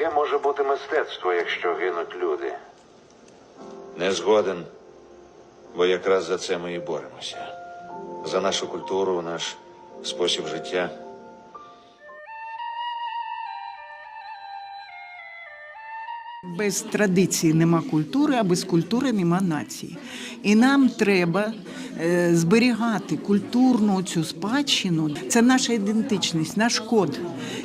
Яке може бути мистецтво, якщо гинуть люди? Не згоден, бо якраз за це ми і боремося. За нашу культуру, наш спосіб життя. Без традиції нема культури, а без культури нема нації. І нам треба е, зберігати культурну цю спадщину. Це наша ідентичність, наш код,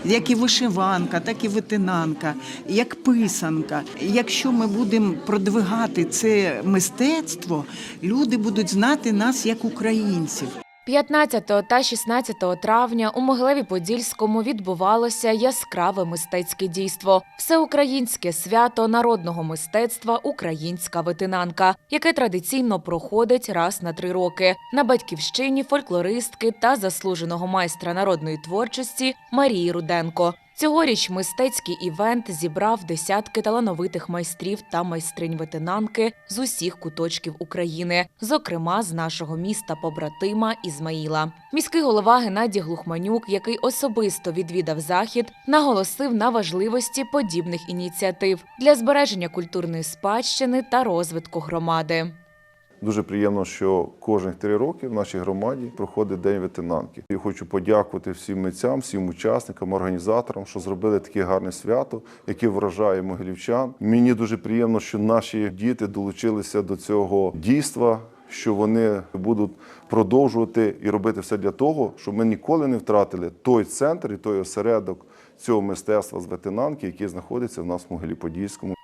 як і вишиванка, так і витинанка, як писанка. Якщо ми будемо продвигати це мистецтво, люди будуть знати нас як українців. 15 та 16 травня у Могилеві-Подільському відбувалося яскраве мистецьке дійство всеукраїнське свято народного мистецтва Українська ветинанка, яке традиційно проходить раз на три роки на батьківщині фольклористки та заслуженого майстра народної творчості Марії Руденко. Цьогоріч мистецький івент зібрав десятки талановитих майстрів та майстринь ветенанки з усіх куточків України, зокрема з нашого міста побратима Ізмаїла. Міський голова Геннадій Глухманюк, який особисто відвідав захід, наголосив на важливості подібних ініціатив для збереження культурної спадщини та розвитку громади. Дуже приємно, що кожних три роки в нашій громаді проходить День ветенанки. І хочу подякувати всім митцям, всім учасникам, організаторам, що зробили таке гарне свято, яке вражає могилівчан. Мені дуже приємно, що наші діти долучилися до цього дійства. Що вони будуть продовжувати і робити все для того, щоб ми ніколи не втратили той центр і той осередок цього мистецтва з ветенанки, який знаходиться в нас в Могилі-Подільському.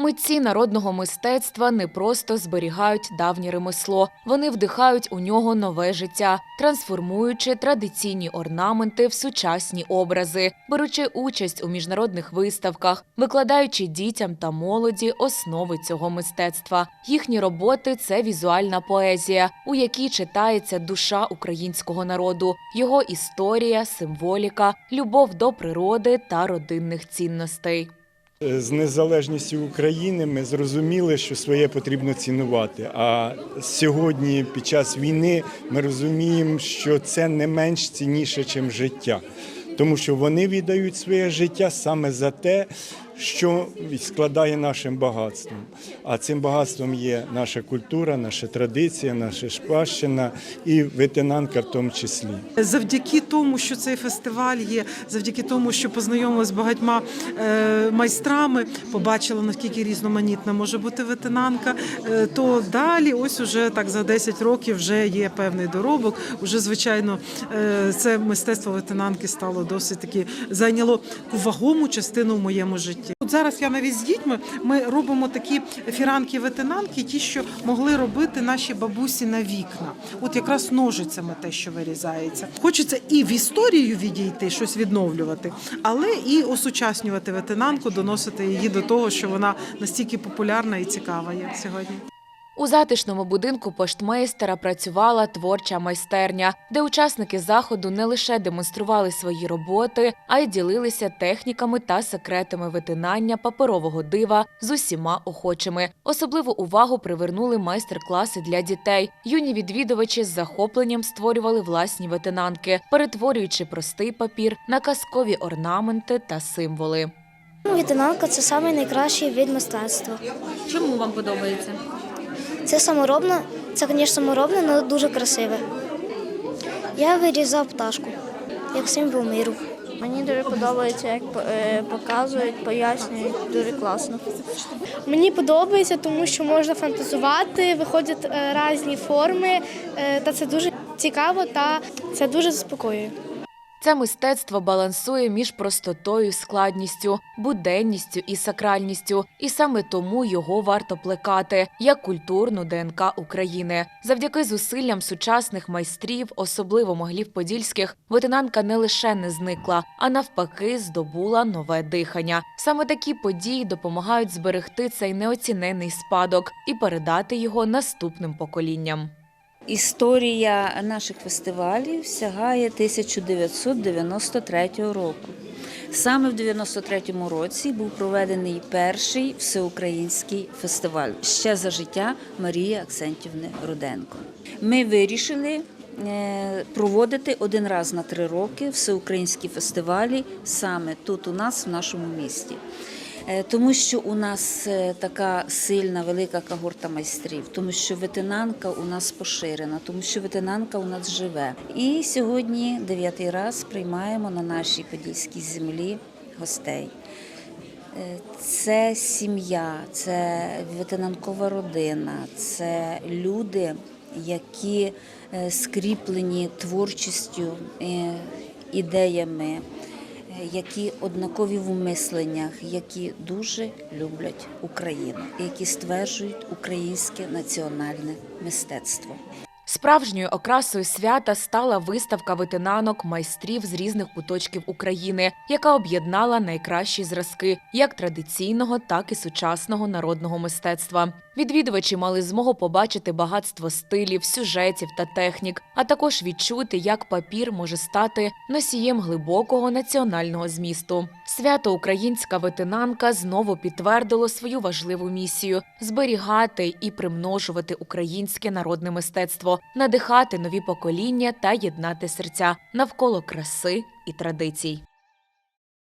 Митці народного мистецтва не просто зберігають давнє ремесло, вони вдихають у нього нове життя, трансформуючи традиційні орнаменти в сучасні образи, беручи участь у міжнародних виставках, викладаючи дітям та молоді основи цього мистецтва. Їхні роботи це візуальна поезія, у якій читається душа українського народу, його історія, символіка, любов до природи та родинних цінностей. З незалежністю України ми зрозуміли, що своє потрібно цінувати. А сьогодні, під час війни, ми розуміємо, що це не менш цінніше, ніж життя, тому що вони віддають своє життя саме за те, що складає нашим багатством. А цим багатством є наша культура, наша традиція, наша спадщина і ветенанка в тому числі. Завдяки тому, що цей фестиваль є, завдяки тому, що познайомилася з багатьма е, майстрами, побачила наскільки різноманітна може бути ветенанка, е, то далі, ось уже так за 10 років, вже є певний доробок. Уже звичайно, е, це мистецтво ветенанки стало досить таки зайняло вагому частину в моєму житті. От зараз я навіть з дітьми ми робимо такі фіранки-ветенанки, ті, що могли робити наші бабусі на вікна. От якраз ножицями те, що вирізається. Хочеться і в історію відійти, щось відновлювати, але і осучаснювати ветенанку, доносити її до того, що вона настільки популярна і цікава є сьогодні. У затишному будинку поштмейстера працювала творча майстерня, де учасники заходу не лише демонстрували свої роботи, а й ділилися техніками та секретами витинання паперового дива з усіма охочими. Особливу увагу привернули майстер-класи для дітей. Юні відвідувачі з захопленням створювали власні витинанки, перетворюючи простий папір на казкові орнаменти та символи. Вітинанка це найкращий вид мистецтва. Чому вам подобається? Це саморобне, це, звісно, саморобне, але дуже красиве. Я вирізав пташку як символ миру. Мені дуже подобається, як е, показують, пояснюють. Дуже класно. Мені подобається, тому що можна фантазувати, виходять е, різні форми, е, та це дуже цікаво та це дуже заспокоює. Це мистецтво балансує між простотою, складністю, буденністю і сакральністю, і саме тому його варто плекати як культурну ДНК України. Завдяки зусиллям сучасних майстрів, особливо моглів подільських, ветенанка не лише не зникла, а навпаки, здобула нове дихання. Саме такі події допомагають зберегти цей неоцінений спадок і передати його наступним поколінням. Історія наших фестивалів сягає 1993 року. Саме в 93-му році був проведений перший всеукраїнський фестиваль ще за життя Марії Аксентівни Руденко. Ми вирішили е, проводити один раз на три роки всеукраїнські фестивалі саме тут у нас, в нашому місті. Е, Тому що у нас е, така сильна, велика когорта майстрів, тому що ветенанка у нас поширена, тому що ветенанка у нас живе. І сьогодні дев'ятий раз приймаємо на нашій подільській землі гостей. Е, Це сім'я, це ветенанкова родина, це люди, які скріплені творчістю, ідеями, які однакові в мисленнях, які дуже люблять Україну, які стверджують українське національне мистецтво. Справжньою окрасою свята стала виставка ветенанок майстрів з різних куточків України, яка об'єднала найкращі зразки як традиційного, так і сучасного народного мистецтва. Відвідувачі мали змогу побачити багатство стилів, сюжетів та технік, а також відчути, як папір може стати носієм глибокого національного змісту. Свято Українська ветенанка знову підтвердило свою важливу місію зберігати і примножувати українське народне мистецтво, надихати нові покоління та єднати серця навколо краси і традицій.